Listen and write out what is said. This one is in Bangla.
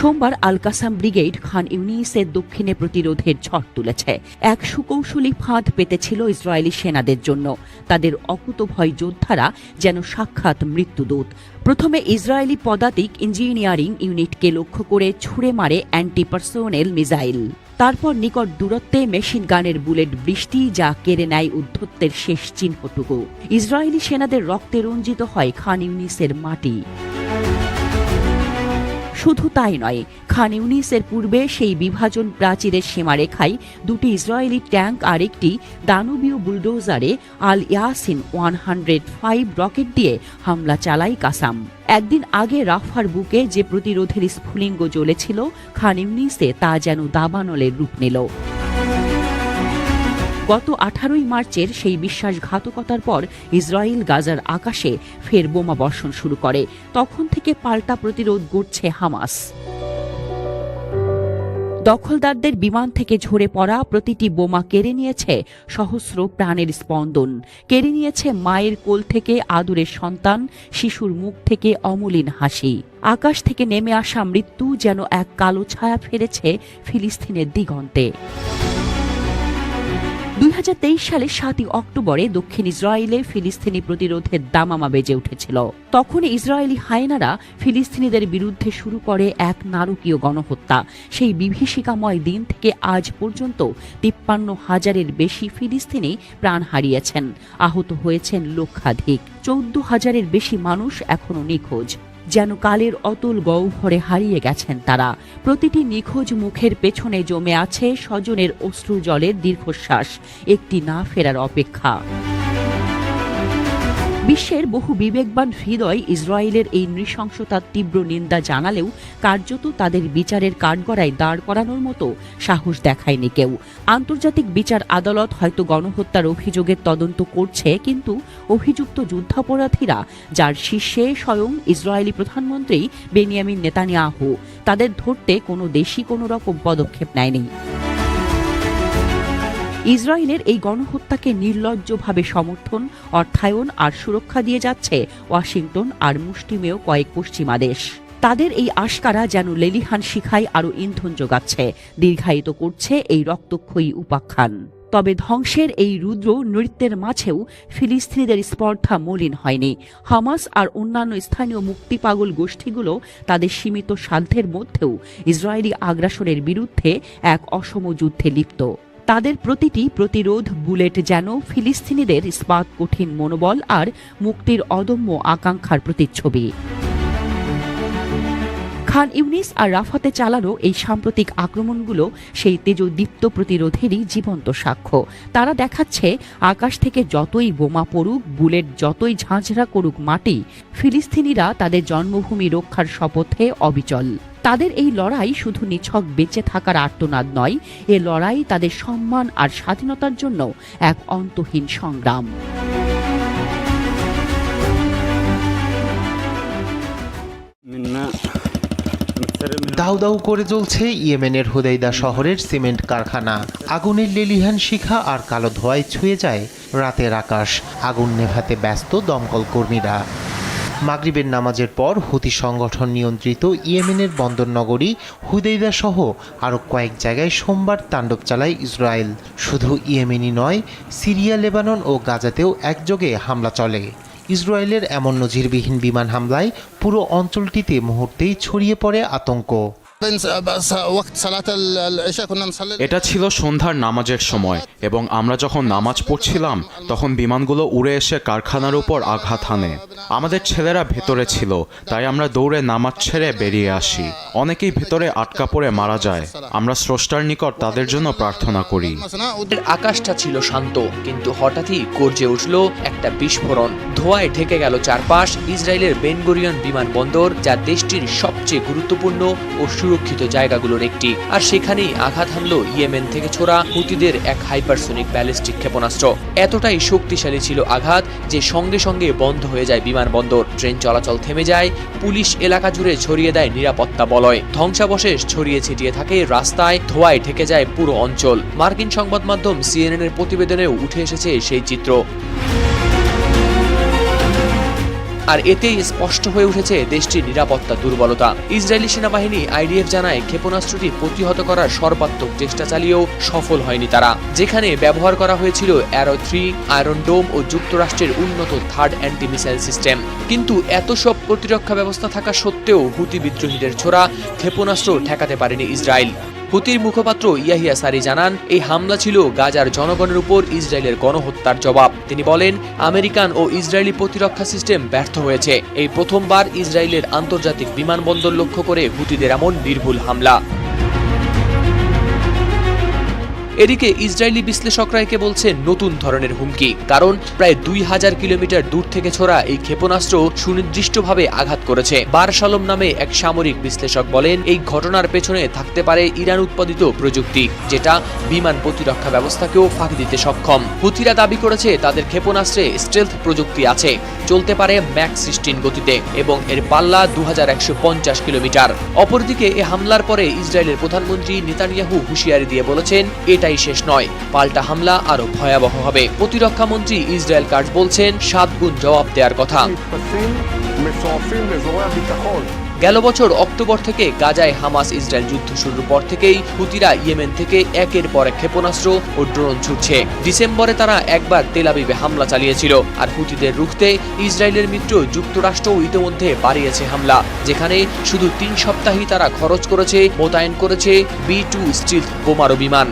সোমবার আলকাসাম ব্রিগেড খান ইউনিসের দক্ষিণে প্রতিরোধের ঝড় তুলেছে। এক সুকৌশলী ফাঁদ পেতেছিল ইসরায়েলি সেনাদের জন্য। তাদের অকুতভয় যোদ্ধারা যেন সাক্ষাৎ মৃত্যুদূত। প্রথমে ইসরায়েলি পদাতিক ইঞ্জিনিয়ারিং ইউনিটকে লক্ষ্য করে ছুড়ে মারে অ্যান্টি পার্সোনেল মিসাইল। তারপর নিকট দূরত্বে মেশিন গানের বুলেট বৃষ্টি যা কেড়ে নেয় উদ্ধত্তের শেষ চিহ্নটুকু। ইসরায়েলি সেনাদের রক্তে রঞ্জিত হয় খান ইউনিসের মাটি। শুধু তাই নয়, খান ইউনিসের পূর্বে সেই বিভাজন প্রাচীরের সীমারেখায় দুটি ইসরায়েলি ট্যাঙ্ক আর একটি দানুবীয় বুলডোজারে Al Yassin one hundred five rocket দিয়ে হামলা চালায় কাসাম। একদিন আগে রাফার বুকে যে প্রতিরোধের স্ফুলিঙ্গ জ্বলেছিল, খান ইউনিসে তা যেন দাবানলের রূপ নিল। গত আঠারোই মার্চের সেই বিশ্বাসঘাতকতার পর ইসরায়েল গাজার আকাশে ফের বোমা বর্ষণ শুরু করে। তখন থেকে পাল্টা প্রতিরোধ গড়ছে হামাস। দখলদারদের বিমান থেকে ঝরে পড়া প্রতিটি বোমা কেড়ে নিয়েছে সহস্র প্রাণের স্পন্দন। কেড়ে নিয়েছে মায়ের কোল থেকে আদুরের সন্তান, শিশুর মুখ থেকে অমলিন হাসি। আকাশ থেকে নেমে আসা মৃত্যু যেন এক কালো ছায়া ফেলেছে ফিলিস্তিনের দিগন্তে। দুই সালে সাতই অক্টোবরে দক্ষিণ ইসরায়েলে ফিলিস্তিনি প্রতিরোধের দামামা বেজে উঠেছিল। তখন ইসরায়েলি হায়নারা ফিলিস্তিনিদের বিরুদ্ধে শুরু করে এক নারকীয় গণহত্যা। সেই বিভীষিকাময় দিন থেকে আজ পর্যন্ত তিপ্পান্ন হাজারের বেশি ফিলিস্তিনি প্রাণ হারিয়েছেন। আহত হয়েছেন লক্ষাধিক। চৌদ্দ হাজারের বেশি মানুষ এখনও নিখোঁজ। যেন কালের অতুল গহ্বরে হারিয়ে গেছেন তারা। প্রতিটি নিখোঁজ মুখের পেছনে জমে আছে স্বজনের অশ্রু জলের দীর্ঘশ্বাস। একটি না ফেরার অপেক্ষা। বিশ্বের বহু বিবেকবান হৃদয় ইসরায়েলের এই নৃশংসতার তীব্র নিন্দা জানালেও কার্যত তাদের বিচারের কাঠগড়ায় দাঁড় করানোর মতো সাহস দেখায়নি কেউ। আন্তর্জাতিক বিচার আদালত হয়তো গণহত্যার অভিযোগের তদন্ত করছে, কিন্তু অভিযুক্ত যুদ্ধাপরাধীরা, যার শীর্ষে স্বয়ং ইসরায়েলি প্রধানমন্ত্রী বেনিয়ামিন নেতানিয়াহু, তাদের ধরতে কোনো দেশই কোনো রকম পদক্ষেপ নেয়নি। ইসরায়েলের এই গণহত্যাকে নির্লজ্জভাবে সমর্থন, অর্থায়ন আর সুরক্ষা দিয়ে যাচ্ছে ওয়াশিংটন আর মুষ্টিমেয় কয়েক পশ্চিমা দেশ। তাদের এই আশকারা যেন লেলিহান শিখায় আরও ইন্ধন যোগাচ্ছে, দীর্ঘায়িত করছে এই রক্তক্ষয়ী উপাখ্যান। তবে ধ্বংসের এই রুদ্র নৃত্যের মাঝেও ফিলিস্তিনিদের স্পর্ধা মলিন হয়নি। হামাস আর অন্যান্য স্থানীয় মুক্তিপাগল গোষ্ঠীগুলো তাদের সীমিত সাধ্যের মধ্যেও ইসরায়েলি আগ্রাসনের বিরুদ্ধে এক অসম যুদ্ধে লিপ্ত। তাদের প্রতিটি প্রতিরোধ বুলেট যেন ফিলিস্তিনিদের ইস্পাত কঠিন মনোবল আর মুক্তির অদম্য আকাঙ্ক্ষার প্রতিচ্ছবি। খান ইউনিস আর রাফাতে চালানো এই সাম্প্রতিক আক্রমণগুলো সেই তেজদীপ্ত প্রতিরোধেরই জীবন্ত সাক্ষ্য। তারা দেখাচ্ছে, আকাশ থেকে যতই বোমা পড়ুক, বুলেট যতই ঝাঁঝরা করুক মাটি, ফিলিস্তিনিরা তাদের জন্মভূমি রক্ষার শপথে অবিচল। তাদের এই লড়াই শুধু নিছক বেঁচে থাকার আর্তনাদ নয়, এ লড়াই তাদের সম্মান আর স্বাধীনতার জন্য এক অন্তহীন সংগ্রাম। দাউ দাউ করে চলছে ইয়েমেনের হুদাইদা শহরের সিমেন্ট কারখানা। আগুনের লেলিহান শিখা আর কালো ধোয়ায় ছুঁয়ে যায় রাতের আকাশ। আগুন নেভাতে ব্যস্ত দমকল কর্মীরা। মাগরিবের নামাজের পর হুতি সংগঠন নিয়ন্ত্রিত ইয়েমেনের বন্দর নগরী হুদেইদা সহ আরও কয়েক জায়গায় সোমবার তাণ্ডব চালায় ইসরায়েল। শুধু ইয়েমেনই নয়, সিরিয়া, লেবানন ও গাজাতেও একযোগে হামলা চলে। ইসরায়েলের এমন নজিরবিহীন বিমান হামলায় পুরো অঞ্চলটিতে মুহূর্তেই ছড়িয়ে পড়ে আতঙ্ক। এটা ছিল সন্ধ্যার নামাজের সময় এবং আমরা যখন নামাজ পড়ছিলাম তখন বিমানগুলো উড়ে এসে কারখানার উপর আঘাত হানে। আমাদের ছেলেরা ভেতরে ছিল তাই আমরা দৌড়ে নামাজ ছেড়ে বেরিয়ে আসি। অনেকেই ভেতরে আটকা পড়ে মারা যায়। আমরা স্রষ্টার নিকট তাদের জন্য প্রার্থনা করি। ওদের আকাশটা ছিল শান্ত কিন্তু হঠাৎই গর্জে উঠল একটা বিস্ফোরণ। ধোঁয়ায় ঢেকে গেল চারপাশ। ইসরায়েলের বেনগরিয়ন বিমানবন্দর যা দেশটির সবচেয়ে গুরুত্বপূর্ণ ও সুরক্ষিত জায়গাগুলোর একটি। আর সেখানেই আঘাত হানলো ইয়েমেন থেকে ছোড়া হুতিদের এক হাইপারসোনিক ব্যালিস্টিক ক্ষেপণাস্ত্র। এতটাই শক্তিশালী ছিল আঘাত যে সঙ্গে সঙ্গে বন্ধ হয়ে যায় বিমানবন্দর। ট্রেন চলাচল থেমে যায়, পুলিশ এলাকা জুড়ে ছড়িয়ে দেয় নিরাপত্তা বলয়। ধ্বংসাবশেষ ছড়িয়ে ছিটিয়ে থাকে রাস্তায়, ধোয়ায় ঢেকে যায় পুরো অঞ্চল। মার্কিন সংবাদ মাধ্যম সিএনএন এর প্রতিবেদনেও উঠে এসেছে সেই চিত্র। আর এতেই স্পষ্ট হয়ে উঠেছে দেশটির নিরাপত্তা দুর্বলতা। ইসরায়েলি সেনাবাহিনী আইডিএফ জানায় ক্ষেপণাস্ত্রটি প্রতিহত করার সর্বাত্মক চেষ্টা চালিয়েও সফল হয়নি তারা। যেখানে ব্যবহার করা হয়েছিল অ্যারো থ্রি, আয়রন ডোম ও যুক্তরাষ্ট্রের উন্নত থার্ড অ্যান্টি মিসাইল সিস্টেম। কিন্তু এত সব প্রতিরক্ষা ব্যবস্থা থাকা সত্ত্বেও হুতি বিদ্রোহীদের ছোড়া ক্ষেপণাস্ত্র ঠেকাতে পারেনি ইসরায়েল। হুতির মুখপাত্র ইয়াহিয়া সারি জানান, এই হামলা ছিল গাজার জনগণের উপর ইসরায়েলের গণহত্যার জবাব। তিনি বলেন, আমেরিকান ও ইসরায়েলি প্রতিরক্ষা সিস্টেম ব্যর্থ হয়েছে। এই প্রথমবার ইসরায়েলের আন্তর্জাতিক বিমানবন্দর লক্ষ্য করে হুতিদের এমন নির্ভুল হামলা। এদিকে ইসরায়েলি বিশ্লেষকরা একে বলছেন নতুন ধরনের হুমকি, কারণ প্রায় দুই হাজার কিলোমিটার দূর থেকে ছোড়া এই ক্ষেপণাস্ত্র সুনির্দিষ্টভাবে আঘাত করেছে। বারশালম নামে এক সামরিক বিশ্লেষক বলেন, এই ঘটনার পেছনে থাকতে পারে ইরান উৎপাদিত প্রযুক্তি, যেটা বিমান প্রতিরক্ষা ব্যবস্থাকেও ফাঁক দিতে সক্ষম। হুথিরা দাবি করেছে, তাদের ক্ষেপণাস্ত্রে স্টেলথ প্রযুক্তি আছে, চলতে পারে ম্যাক সিক্সটিন গতিতে এবং এর পাল্লা দু হাজার একশো পঞ্চাশ কিলোমিটার। অপরদিকে, এ হামলার পরে ইসরায়েলের প্রধানমন্ত্রী নেতানিয়াহু হুঁশিয়ারি দিয়ে বলেছেন এটাই শেষ নয়। পাল্টা হামলা আরও ভয়াবহ হবে। প্রতিরক্ষা মন্ত্রী ইসরায়েল কার্ড বলছেন, সাত গুণ জবাব দেওয়ার কথা। গেল বছর অক্টোবর থেকে গাজায় হামাস ইসরায়েল যুদ্ধ শুরুর পর থেকেই হুতিরা ইয়েমেন থেকে একের পর এক ক্ষেপণাস্ত্র ও ড্রোন ছুটছে। ডিসেম্বরে তারা একবার তেলাবিবে হামলা চালিয়েছিল। আর হুতিদের রুখতে ইসরায়েলের মিত্র যুক্তরাষ্ট্রও ইতিমধ্যে বাড়িয়েছে হামলা, যেখানে শুধু তিন সপ্তাহেই তারা খরচ করেছে, মোতায়েন করেছে বি টু স্টিল বোমারো বিমান।